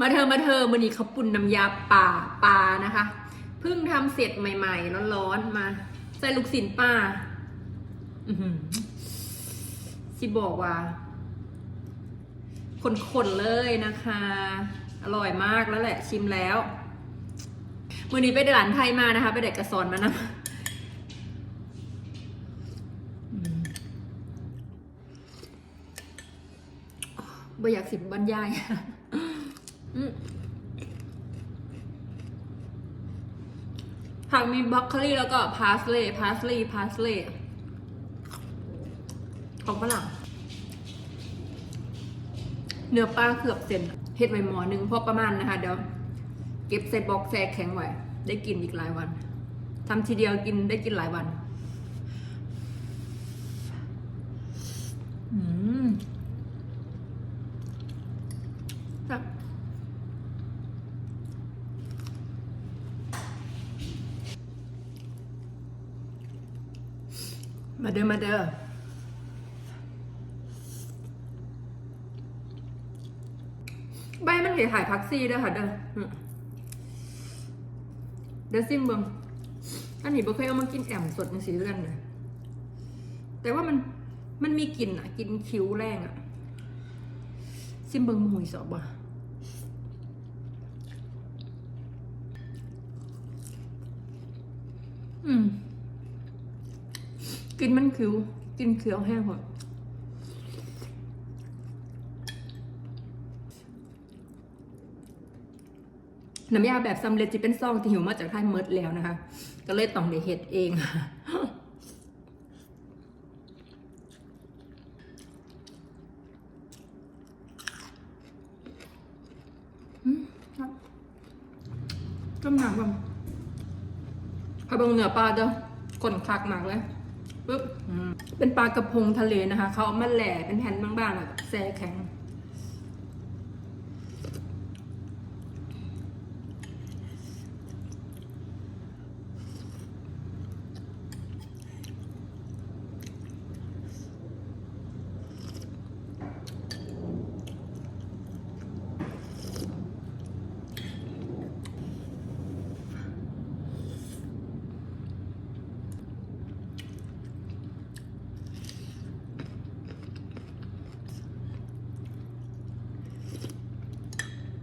มาเธอมาเธอมันนี้เขาวปุ่นน้ำยาป่าปลานะคะเพิ่งทำเสร็จใหม่ๆร้อนๆมา ใส่ลูกศิลป้าอือหือสิบอกว่าคนๆเลยนะคะ อร่อยมากแล้วแหละชิมแล้วมือนี้ไปเดนหลานไทยมานะคะ ไปเด็กกระสอนมานะอืมบ่อยากสิบบรรยาย ผักมีบรอกโคลีแล้วก็พาสเลย์พาสลีย์พาสเลย์ของฝรั่งเนื้อปลาเกือบเซนเฮ็ดไว้หมอหนึ่งพอประมาณนะคะ เดี๋ยว เก็บใส่บล็อกแช่แข็งไว้ ได้กินอีกหลายวันทำทีเดียวกินได้กินหลายวันอืมแบบ มาเด้อมาเด้อใบมันเห็นถ่ายพักซี่ด้วยค่ะเด้อเดี๋ยวซิมเบิงอันนี้บ่เคยเอามากินแอมสดในสีเลือนเลยแต่ว่ามันมันมีกลิ่นอะกลิ่นคิ้วแรงอะ ซิมเบิงมุยสอบบ่อืม กลินมันคิ้วกลินเคี้ยวแห้งหมดน้ำยาแบบสำเร็จจะเป็นซองที่หิวมาจากไทยเมิดแล้วนะคะ ก็เลยต้องได้เฮ็ดเองอืมครับต้มหนักแบบพะเบงเหนือปลาเด้อก้นคักมากเลย ปึ๊บอืมเป็นปลากระพงทะเลนะคะ เขาเอามาแหล่เป็นแผ่นบางๆแล้วก็แซ่แข็ง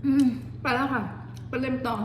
อืมไปแล้วค่ะ ไปเล่มต่อ